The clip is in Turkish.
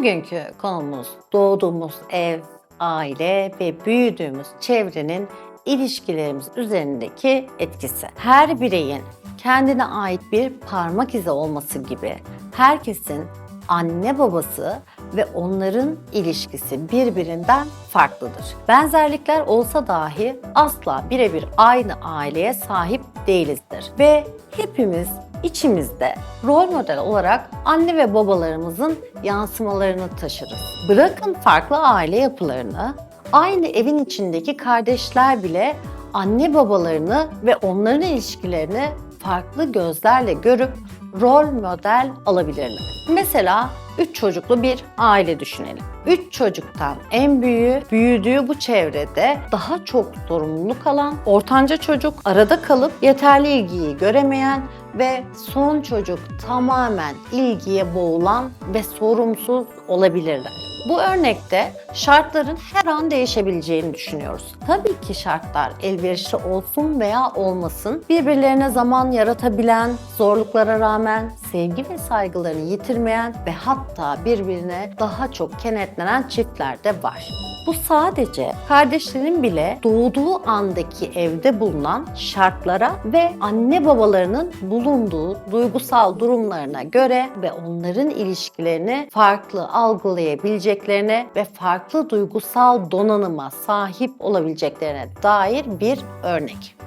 Bugünkü konumuz doğduğumuz ev, aile ve büyüdüğümüz çevrenin ilişkilerimiz üzerindeki etkisi. Her bireyin kendine ait bir parmak izi olması gibi herkesin anne babası ve onların ilişkisi birbirinden farklıdır. Benzerlikler olsa dahi asla birebir aynı aileye sahip değilizdir ve hepimiz içimizde rol model olarak anne ve babalarımızın yansımalarını taşırız. Bırakın farklı aile yapılarını, aynı evin içindeki kardeşler bile anne babalarını ve onların ilişkilerini farklı gözlerle görüp rol model alabilirler. Mesela 3 çocuklu bir aile düşünelim. 3 çocuktan en büyüğü büyüdüğü bu çevrede daha çok sorumluluk alan, ortanca çocuk arada kalıp yeterli ilgiyi göremeyen ve son çocuk tamamen ilgiye boğulan ve sorumsuz olabilirler. Bu örnekte şartların her an değişebileceğini düşünüyoruz. Tabii ki şartlar elverişli olsun veya olmasın, birbirlerine zaman yaratabilen, zorluklara rağmen sevgi ve saygılarını yitirmeyen ve hatta birbirine daha çok kenetlenen çiftler de var. Bu sadece kardeşlerin bile doğduğu andaki evde bulunan şartlara ve anne babalarının bulunduğu duygusal durumlarına göre ve onların ilişkilerini farklı algılayabileceklerine ve farklı duygusal donanıma sahip olabileceklerine dair bir örnek.